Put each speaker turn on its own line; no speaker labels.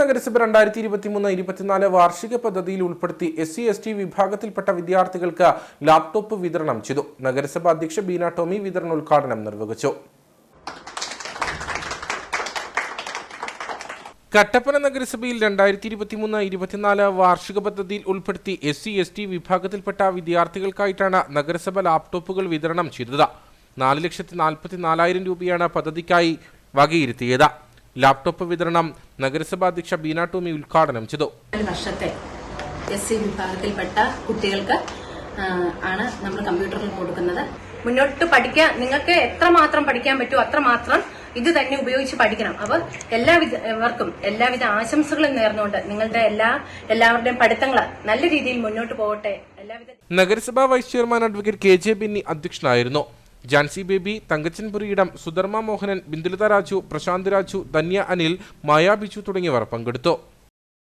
നഗരസഭ രണ്ടായിരത്തി ഇരുപത്തി മൂന്ന് ഇരുപത്തിനാല് വാർഷിക പദ്ധതിയിൽ ഉൾപ്പെടുത്തി എസ് സി എസ് ടി വിഭാഗത്തിൽപ്പെട്ട വിദ്യാർത്ഥികൾക്ക് ലാപ്ടോപ്പ് വിതരണം ചെയ്തു. നഗരസഭ അധ്യക്ഷ ബീന ടോമി വിതരണ ഉദ്ഘാടനം നിർവഹിച്ചു. കട്ടപ്പന നഗരസഭയിൽ രണ്ടായിരത്തി ഇരുപത്തിമൂന്ന് ഇരുപത്തിനാല് വാർഷിക പദ്ധതിയിൽ ഉൾപ്പെടുത്തി എസ് സി എസ് ടി വിഭാഗത്തിൽപ്പെട്ട വിദ്യാർത്ഥികൾക്കായിട്ടാണ് നഗരസഭ ലാപ്ടോപ്പുകൾ വിതരണം ചെയ്തത്. നാല് ലക്ഷത്തി നാൽപ്പത്തി നാലായിരം രൂപയാണ് പദ്ധതിക്കായി വകയിരുത്തിയത്. ലാപ്ടോപ്പ് വിതരണം നഗരസഭാ അധ്യക്ഷ ബീന ടോമി ഉദ്ഘാടനം ചെയ്തു.
വർഷത്തെ എസ് സി വിഭാഗത്തിൽപ്പെട്ട കുട്ടികൾക്ക് ആണ് നമ്മൾ കമ്പ്യൂട്ടറിൽ കൊടുക്കുന്നത്. മുന്നോട്ട് പഠിക്കാൻ നിങ്ങൾക്ക് എത്രമാത്രം പഠിക്കാൻ പറ്റുമോ അത്രമാത്രം ഇത് തന്നെ ഉപയോഗിച്ച് പഠിക്കണം. അപ്പോൾ എല്ലാവിധവർക്കും എല്ലാവിധ ആശംസകളും നേർന്നുകൊണ്ട് നിങ്ങളുടെ എല്ലാ എല്ലാവരുടെയും പഠിത്തങ്ങൾ നല്ല രീതിയിൽ മുന്നോട്ട് പോകട്ടെ. എല്ലാവിധ
നഗരസഭാ vice chairman advocate K J Binny അധ്യക്ഷനായിരുന്നു. ജാൻസി ബേബി തങ്കച്ചൻ പുരിയിടം സുധർമ്മ മോഹനൻ ബിന്ദുലത രാജു പ്രശാന്ത് രാജു ധന്യ അനിൽ മായ ബിജു തുടങ്ങിയവർ പങ്കെടുത്തു.